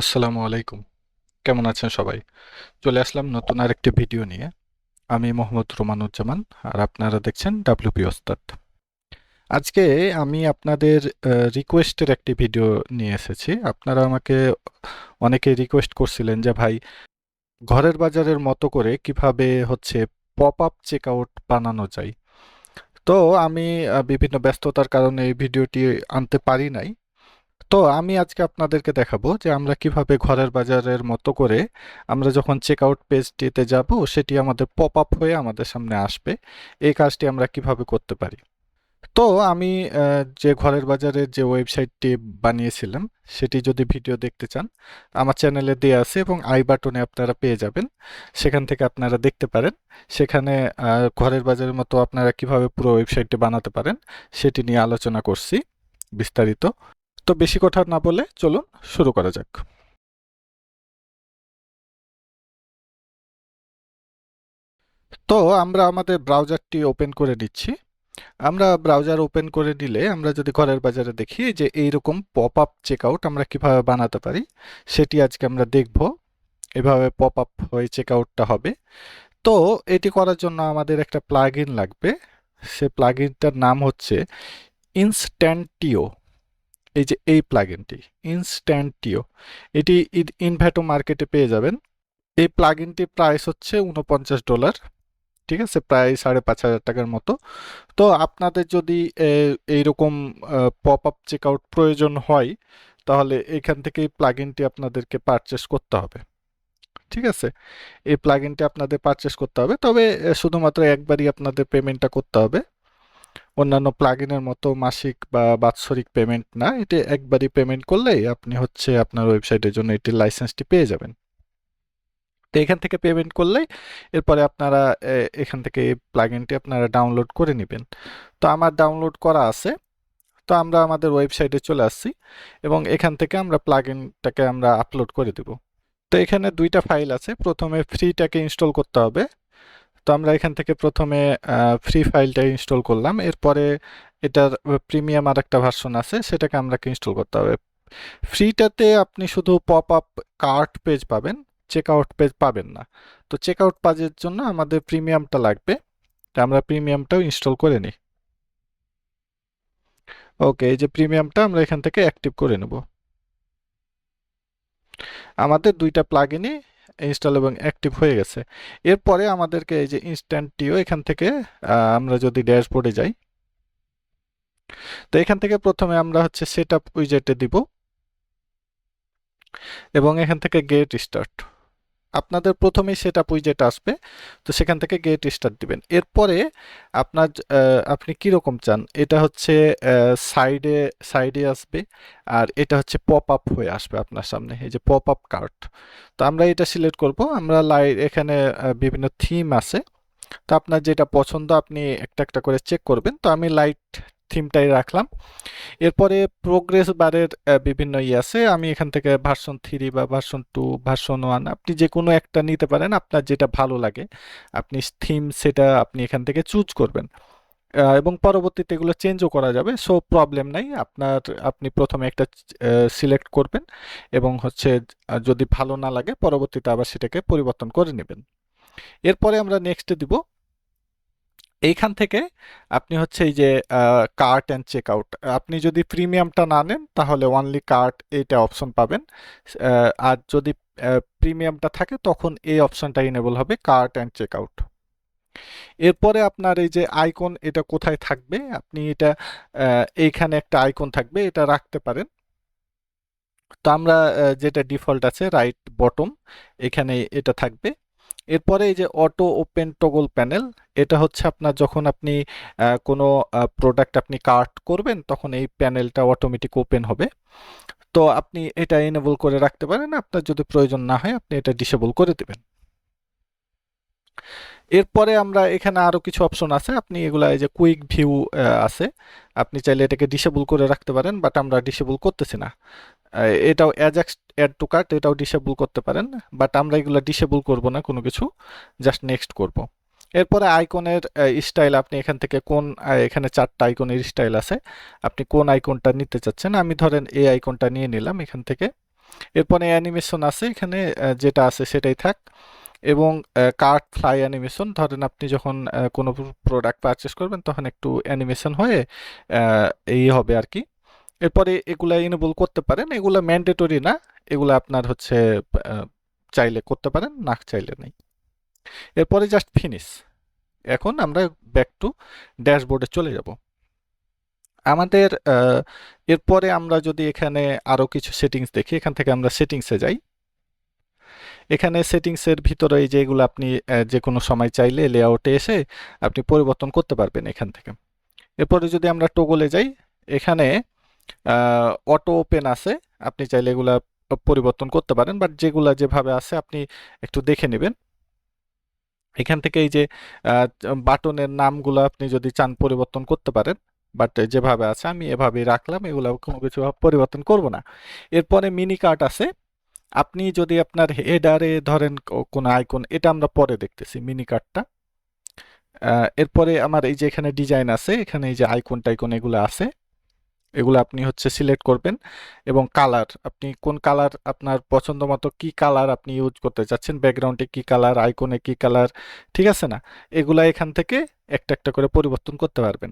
আসসালামু আলাইকুম। কেমন আছেন সবাই? চলে আসলাম নতুন আরেকটি ভিডিও নিয়ে। আমি মোহাম্মদ রোমানুজ্জামান, আর আপনারা দেখছেন ডাব্লিউপি ওস্তাদ। আজকে আমি আপনাদের রিকোয়েস্টের একটি ভিডিও নিয়ে এসেছি। আপনারা আমাকে অনেকে রিকোয়েস্ট করছিলেন যে, ভাই, ঘরের বাজারের মতো করে কীভাবে হচ্ছে পপ আপ চেক আউট বানানো যায়? তো আমি বিভিন্ন ব্যস্ততার কারণে এই ভিডিওটি আনতে পারি নাই। তো আমি আজকে আপনাদেরকে দেখাবো যে আমরা কীভাবে ঘরের বাজারের মতো করে আমরা যখন চেক আউট পেজটিতে যাব, সেটি আমাদের পপ আপ হয়ে আমাদের সামনে আসবে। এই কাজটি আমরা কীভাবে করতে পারি? তো আমি যে ঘরের বাজারের যে ওয়েবসাইটটি বানিয়েছিলাম, সেটি যদি ভিডিও দেখতে চান, আমার চ্যানেলে দেওয়া আছে এবং আই বাটনে আপনারা পেয়ে যাবেন। সেখান থেকে আপনারা দেখতে পারেন। সেখানে ঘরের বাজারের মতো আপনারা কীভাবে পুরো ওয়েবসাইটটি বানাতে পারেন, সেটি নিয়ে আলোচনা করছি বিস্তারিত। তো বেশি কথা না বলে চলুন শুরু করা যাক। তো আমরা আমাদের ব্রাউজারটি ওপেন করে নিচ্ছি। আমরা ব্রাউজার ওপেন করে নিলে আমরা যদি ঘরের বাজারে দেখি যে এইরকম পপ আপ চেকআউট আমরা কীভাবে বানাতে পারি, সেটি আজকে আমরা দেখব এভাবে পপ আপ হয়ে চেকআউটটা হবে। তো এটি করার জন্য আমাদের একটা প্লাগইন লাগবে। সে প্লাগইনটার নাম হচ্ছে ইনস্ট্যান্টিও। এই যে এই প্লাগইনটি ইনস্ট্যান্টিও এটি ইনভ্যাটো মার্কেটে পেয়ে যাবেন। এই প্লাগইনটির প্রাইস হচ্ছে উনপঞ্চাশ ডলার ঠিক আছে? প্রায় সাড়ে পাঁচ হাজার টাকার মতো। তো আপনাদের যদি এইরকম পপ আপ চেকআউট প্রয়োজন হয়, তাহলে এখান থেকে এই প্লাগইনটি আপনাদেরকে পারচেস করতে হবে। ঠিক আছে? এই প্লাগইনটি আপনাদের পারচেস করতে হবে। তবে শুধুমাত্র একবারই আপনাদের পেমেন্টটা করতে হবে। অন্যান্য প্লাগইনের মতো মাসিক বা বাৎসরিক পেমেন্ট না, এটি একবারই পেমেন্ট করলেই আপনি হচ্ছে আপনার ওয়েবসাইটের জন্য এটির লাইসেন্সটি পেয়ে যাবেন। তো এখান থেকে পেমেন্ট করলেই এরপরে আপনারা এখান থেকে এই প্লাগইনটি আপনারা ডাউনলোড করে নেবেন। তো আমার ডাউনলোড করা আছে, তো আমরা আমাদের ওয়েবসাইটে চলে আসছি এবং এখান থেকে আমরা প্লাগইনটাকে আমরা আপলোড করে দেব। তো এখানে দুইটা ফাইল আছে, প্রথমে ফ্রিটাকে ইনস্টল করতে হবে তো আমরা এখান থেকে প্রথমে ফ্রি ফাইলটা ইনস্টল করলাম। এরপরে এটার প্রিমিয়াম আর একটা ভার্সন আছে, সেটাকে আমরা ইনস্টল করতে হবে। ফ্রিটাতে আপনি শুধু পপ আপ কার্ট পেজ পাবেন চেক আউট পেজ পাবেন না। তো চেক আউট পেজের জন্য আমাদের প্রিমিয়ামটা লাগবে। তো আমরা প্রিমিয়ামটাও ইনস্টল করে নিই। ওকে এই যে প্রিমিয়ামটা আমরা এখান থেকে অ্যাক্টিভ করে নেব। আমাদের দুইটা প্লাগইনই ইনস্টল এবং অ্যাক্টিভ হয়ে গেছে। এরপরে আমাদেরকে এই যে ইনস্ট্যান্টটিও এখান থেকে আমরা যদি ড্যাশবোর্ডে যাই, তো এখান থেকে প্রথমে আমরা হচ্ছে সেট আপ উইজেটে দিব এবং এখান থেকে গেট স্টার্ট আপনাদের প্রথমেই সেট উইজেট আসবে, তো সেখান থেকে গেট স্টার্ট দিবেন। এরপরে আপনার আপনি কীরকম চান? এটা হচ্ছে সাইডে সাইডে আসবে আর এটা হচ্ছে পপ আপ হয়ে আসবে আপনার সামনে, এই যে পপ আপ কার্ট তো আমরা এটা সিলেক্ট করব। আমরা লাই, এখানে বিভিন্ন থিম আছে। তো আপনার যেটা পছন্দ আপনি একটা একটা করে চেক করবেন। তো আমি লাইট থিমটাই রাখলাম। এরপরে প্রোগ্রেস বারের বিভিন্ন ই আছে। আমি এখান থেকে ভার্সন থ্রি বা ভার্সন টু ভার্সন ওয়ান আপনি যে কোনো একটা নিতে পারেন, আপনার যেটা ভালো লাগে, আপনি থিম সেটা আপনি এখান থেকে চুজ করবেন। এবং পরবর্তীতে এগুলো চেঞ্জও করা যাবে সো প্রবলেম নাই। আপনার, আপনি প্রথমে একটা সিলেক্ট করবেন এবং হচ্ছে যদি ভালো না লাগে, পরবর্তীতে আবার সেটাকে পরিবর্তন করে নেবেন। এরপরে আমরা নেক্সটে দিব এইখান থেকে আপনি হচ্ছে এই যে কার্ট অ্যান্ড চেক আউট আপনি যদি প্রিমিয়ামটা না নেন, তাহলে অনলি কার্ট এইটা অপশন পাবেন। আর যদি প্রিমিয়ামটা থাকে, তখন এই অপশনটা ইনেবল হবে কার্ট অ্যান্ড চেক আউট এরপরে আপনার এই যে আইকন এটা কোথায় থাকবে? আপনি এটা এইখানে একটা আইকন থাকবে, এটা রাখতে পারেন। তো আমরা যেটা ডিফল্ট আছে রাইট বটম এখানে এটা থাকবে। এরপরে এই যে অটো ওপেন টগল প্যানেল এটা হচ্ছে আপনার যখন আপনি কোনো প্রোডাক্ট আপনি কার্ট করবেন, তখন এই প্যানেলটা অটোমেটিক ওপেন হবে। তো আপনি এটা এনেবল করে রাখতে পারেন, আপনার যদি প্রয়োজন না হয়, আপনি এটা ডিসেবল করে দেবেন। এরপরে আমরা এখানে আরও কিছু অপশন আছে, আপনি এগুলা এই যে কুইক ভিউ আছে। আপনি চাইলে এটাকে ডিসেবল করে রাখতে পারেন বাট আমরা ডিসেবল করতেছি না। এটাও অ্যাজাক্স অ্যাড টু কার্ট এটাও ডিসেবল করতে পারেন বাট আমরা এগুলো ডিসেবল করব না, কোনো কিছু জাস্ট নেক্সট করব। এরপরে আইকনের স্টাইল আপনি এখান থেকে কোন এখানে চারটা আইকনের স্টাইল আছে। আপনি কোন আইকনটা নিতে চাচ্ছেন, আমি ধরেন এই আইকনটা নিয়ে নিলাম এখান থেকে। এরপরে অ্যানিমেশন আছে এখানে যেটা আছে সেটাই থাক। এবং কার্ট ফ্লাই অ্যানিমেশন ধরেন আপনি যখন কোনো প্রোডাক্ট পারচেস করবেন, তখন একটু অ্যানিমেশন হয়ে এই হবে আর কি। এরপরে এগুলা ইনেবল করতে পারেন, এগুলা ম্যান্ডেটরি না। এগুলা আপনার হচ্ছে চাইলে করতে পারেন, না চাইলে নেই। এরপরে জাস্ট ফিনিশ এখন আমরা ব্যাক টু ড্যাশবোর্ডে চলে যাব। আমাদের এরপরে আমরা যদি এখানে আরও কিছু সেটিংস দেখি, এখান থেকে আমরা সেটিংসে যাই। এখানে সেটিংসের ভিতরে এই যেগুলো আপনি যে কোনো সময় চাইলে লেআউটে এসে আপনি পরিবর্তন করতে পারবেন এখান থেকে। এরপরে যদি আমরা টোগলে যাই, এখানে অটো ওপেন আছে। আপনি চাইলে এগুলা পরিবর্তন করতে পারেন বাট যেগুলা যেভাবে আছে আপনি একটু দেখে নেবেন। এখান থেকে এই যে বাটনের নামগুলো আপনি যদি চান পরিবর্তন করতে পারেন, বাট যেভাবে আছে আমি এভাবেই রাখলাম, এগুলো কোনো কিছু পরিবর্তন করব না। এরপরে মিনি কার্ট আছে। আপনি যদি আপনার হেডারে ধরেন কোনো আইকন, এটা আমরা পরে দেখতেছি মিনি কার্টটা। এরপরে আমার এই যে এখানে ডিজাইন আছে, এখানে এই যে আইকন টাইকন এগুলো আছে। এগুলো আপনি হচ্ছে সিলেক্ট করবেন এবং কালার, আপনি কোন কালার আপনার পছন্দ মতো, কী কালার আপনি ইউজ করতে চাচ্ছেন ব্যাকগ্রাউন্ডে কী কালার আইকনে কী কালার, ঠিক আছে না? এগুলা এখান থেকে একটা একটা করে পরিবর্তন করতে পারবেন।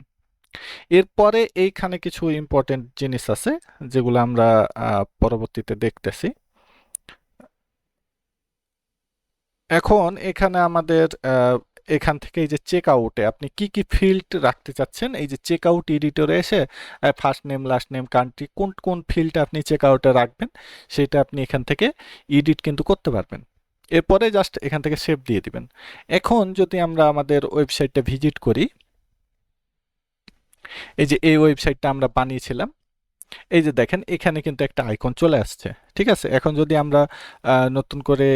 এরপরে এইখানে কিছু ইম্পর্টেন্ট জিনিস আছে যেগুলো আমরা পরবর্তীতে দেখতেছি। এখন এখানে আমাদের এখান থেকে এই যে চেক আউটে আপনি কি কি ফিল্ড রাখতে চাচ্ছেন? এই যে চেক আউট এডিটরে এসে first name last name country কোন কোন ফিল্ডটা আপনি চেক আউটে রাখবেন? সেটা আপনি এখান থেকে এডিট কিন্তু করতে পারবেন। এরপরে জাস্ট এখান থেকে সেভ দিয়ে দিবেন। এখন যদি আমরা আমাদের ওয়েবসাইটটা ভিজিট করি, এই যে এই ওয়েবসাইটটা আমরা বানিয়েছিলাম, এই যে দেখেন এখানে কিন্তু একটা আইকন চলে আসছে, ঠিক আছে? এখন যদি আমরা নতুন করে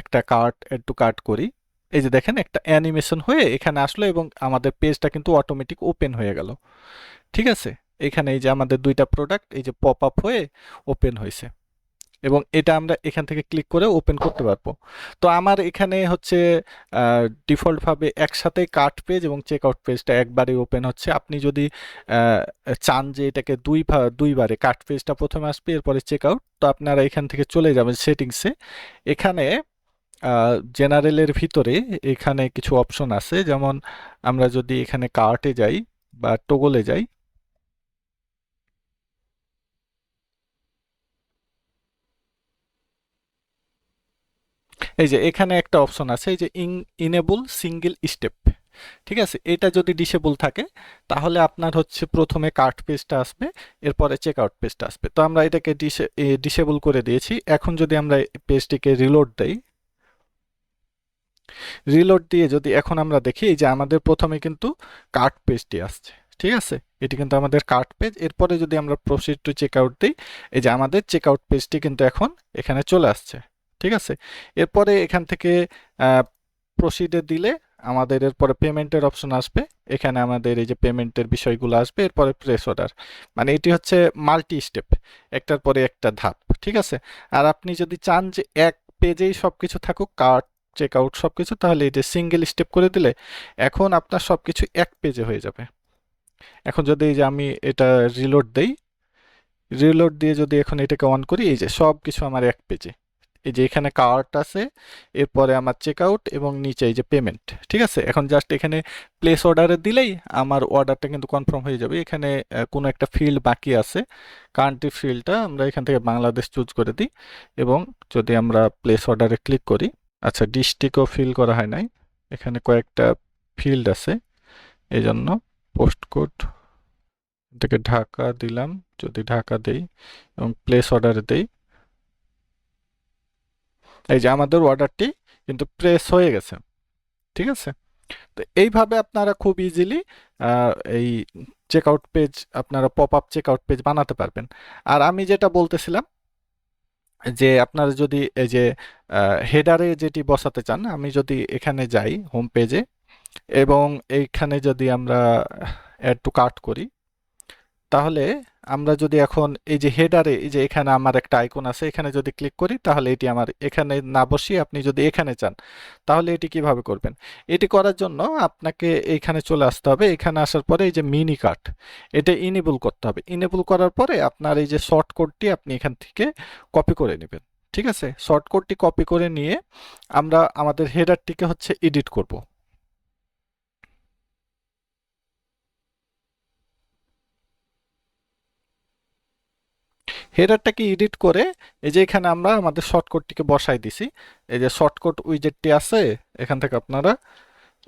একটা কার্ট এড টু কার্ট করি এই যে দেখেন, একটা অ্যানিমেশন হয়ে এখানে আসলো এবং আমাদের পেজটা কিন্তু অটোমেটিক ওপেন হয়ে গেল। ঠিক আছে? এখানে এই যে আমাদের দুইটা প্রোডাক্ট এই যে পপ আপ হয়ে ওপেন হয়েছে। এবং এটা আমরা এখান থেকে ক্লিক করে ওপেন করতে পারব। তো আমার এখানে হচ্ছে ডিফল্টভাবে একসাথে কার্ট পেজ এবং চেক আউট পেজটা একবারে ওপেন হচ্ছে। আপনি যদি চান যে এটাকে দুই দুইবারে কার্ট পেজটা প্রথমে আসবে, এরপরে চেক আউট তো আপনারা এখান থেকে চলে যাবেন সেটিংসে এখানে জেনারেলের ভিতরে এখানে কিছু অপশন আছে। যেমন আমরা যদি এখানে কার্টে যাই বা টোগলে যাই, এই যে এখানে একটা অপশন আছে, এই যে ইন ইনেবল সিঙ্গেল স্টেপ ঠিক আছে? এটা যদি ডিসেবল থাকে, তাহলে আপনার হচ্ছে প্রথমে কার্ট পেজটা আসবে, এরপরে চেক আউট পেজটা আসবে। তো আমরা এটাকে ডিসেবল করে দিয়েছি। এখন যদি আমরা পেজটিকে রিলোড দেই রিলোড দিয়ে যদি এখন আমরা দেখি যে আমাদের প্রথমে কিন্তু কার্ট পেজটি আসছে, ঠিক আছে? এটি কিন্তু আমাদের কার্ট পেজ এরপরে যদি আমরা প্রসিড টু চেক আউট দিই, এই যে আমাদের চেক আউট পেজটি কিন্তু এখন এখানে চলে আসছে, ঠিক আছে? এরপরে এখান থেকে প্রসিডে দিলে আমাদের এরপরে পেমেন্টের অপশন আসবে। এখানে আমাদের এই যে পেমেন্টের বিষয়গুলো আসবে, এরপরে প্রেস অর্ডার মানে এটি হচ্ছে মাল্টি স্টেপ একটার পরে একটা ধাপ, ঠিক আছে? আর আপনি যদি চান যে এক পেজেই সব কিছু থাকুক কার্ট চেক আউট সব কিছু তাহলে এটা সিঙ্গেল স্টেপ করে দিলে এখন আপনার সব কিছু এক পেজে হয়ে যাবে। এখন যদি এই যে আমি এটা রিলোড দেই রিলোড দিয়ে যদি এখন এটাকে অন করি, এই যে সব কিছু আমার এক পেজে এই যে এখানে কার্ট আছে, এরপরে আমার চেক আউট এবং নিচে এই যে পেমেন্ট ঠিক আছে? এখন জাস্ট এখানে প্লেস অর্ডারে দিলেই আমার অর্ডারটা কিন্তু কনফার্ম হয়ে যাবে। এখানে কোনো একটা ফিল্ড বাকি আছে কান্ট্রি ফিল্ডটা আমরা এখান থেকে বাংলাদেশ চুজ করে দিই এবং যদি আমরা প্লেস অর্ডারে ক্লিক করি আচ্ছা ডিস্ট্রিক্টও ফিল করা হয় নাই। এখানে কয়েকটা ফিল্ড আছে। এই জন্য পোস্ট কোড থেকে ঢাকা দিলাম। যদি ঢাকা দেই এবং প্লেস অর্ডারে দেই। এই যে আমাদের অর্ডারটি কিন্তু প্রেস হয়ে গেছে। ঠিক আছে? তো এইভাবে আপনারা খুব ইজিলি এই চেক আউট পেজ আপনারা pop up check out page বানাতে পারবেন। আর আমি যেটা বলতেছিলাম যে আপনারা যদি এই যে হেডারে যেটি বসাতে চান, আমি যদি এখানে যাই হোম পেজে এবং এইখানে যদি আমরা অ্যাড টু কার্ট করি তাহলে আমরা যদি এখন এই যে হেডারে এই যে এখানে আমার একটা আইকন আছে, এখানে যদি ক্লিক করি, তাহলে এটি আমার এখানে না বসিয়ে আপনি যদি এখানে চান, তাহলে এটি কীভাবে করবেন? এটি করার জন্য আপনাকে এইখানে চলে আসতে হবে। এখানে আসার পরে এই যে মিনি কার্ট এটা ইনেবল করতে হবে। ইনেবল করার পরে আপনার এই যে শর্ট কোডটি আপনি এখান থেকে কপি করে নেবেন। ঠিক আছে? শর্ট কোডটি কপি করে নিয়ে আমরা আমাদের হেডারটিকে হচ্ছে এডিট করব। হেডারটাকে এডিট করে এই যে এখানে আমরা আমাদের শর্টকটটিকে বসাই দিছি। এই যে শর্টকট উইজেটটি আছে, এখান থেকে আপনারা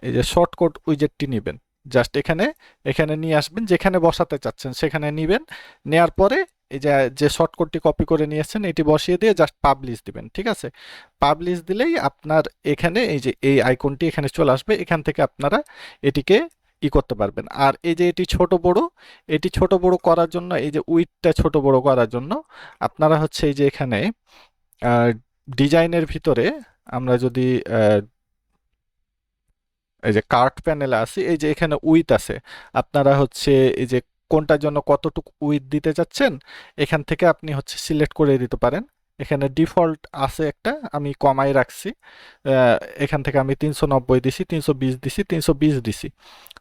এই যে শর্টকট উইজেটটি নেবেন। জাস্ট এখানে এখানে নিয়ে আসবেন, যেখানে বসাতে চাচ্ছেন সেখানে নেবেন। নেয়ার পরে এই যে যে শর্টকটটি কপি করে নিয়েছেন, এটি বসিয়ে দিয়ে জাস্ট পাবলিশ দিবেন, ঠিক আছে? পাবলিশ দিলেই আপনার এখানে এই যে, এই আইকনটি এখানে চলে আসবে। এখান থেকে আপনারা এটিকে ই করতে পারবেন। আর এই যে এটি ছোট বড়, এটি ছোট বড় করার জন্য, এই যে উইথটা ছোট বড় করার জন্য, আপনারা হচ্ছে এই যে এখানে ডিজাইনের ভিতরে আমরা যদি এই যে কার্ট প্যানেলে আসি, এই যে এখানে উইথ আছে, আপনারা হচ্ছে এই যে কোনটার জন্য কতটুকু উইথ দিতে চাচ্ছেন, এখান থেকে আপনি হচ্ছে সিলেক্ট করে দিতে পারেন। এখানে ডিফল্ট আছে একটা, আমি কমাই রাখছি। এখান থেকে আমি তিনশো নব্বই দিছি, তিনশো বিশ দিছি, তিনশো বিশ দিছি।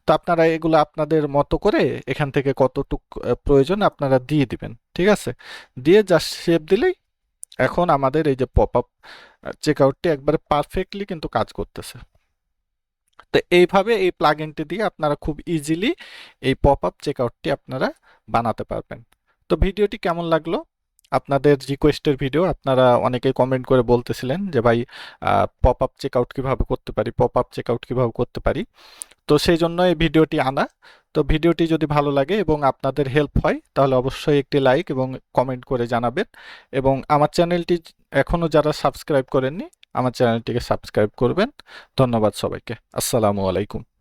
তো আপনারা এগুলো আপনাদের মতো করে এখান থেকে কতটুক প্রয়োজন আপনারা দিয়ে দিবেন, ঠিক আছে? দিয়ে জাস্ট সেভ দিলেই এখন আমাদের এই যে পপ আপ চেক আউটটি একবারে পারফেক্টলি কিন্তু কাজ করতেছে। তো এইভাবে এই প্লাগইনটি দিয়ে আপনারা খুব ইজিলি এই পপ আপ চেকআউটটি আপনারা বানাতে পারবেন। তো ভিডিওটি কেমন লাগল? আপনাদের রিকোয়েস্টের ভিডিও আপনারা অনেকেই কমেন্ট করে বলতেছিলেন যে, ভাই পপ আপ চেকআউট কীভাবে করতে পারি? পপ আপ চেকআউট কীভাবে করতে পারি? তো সেই জন্য এই ভিডিওটি আনা। তো ভিডিওটি যদি ভালো লাগে এবং আপনাদের হেল্প হয়, তাহলে অবশ্যই একটি লাইক এবং কমেন্ট করে জানাবেন। এবং আমার চ্যানেলটি এখনও যারা সাবস্ক্রাইব করেননি, আমার চ্যানেলটিকে সাবস্ক্রাইব করবেন। ধন্যবাদ সবাইকে। আসসালামু আলাইকুম।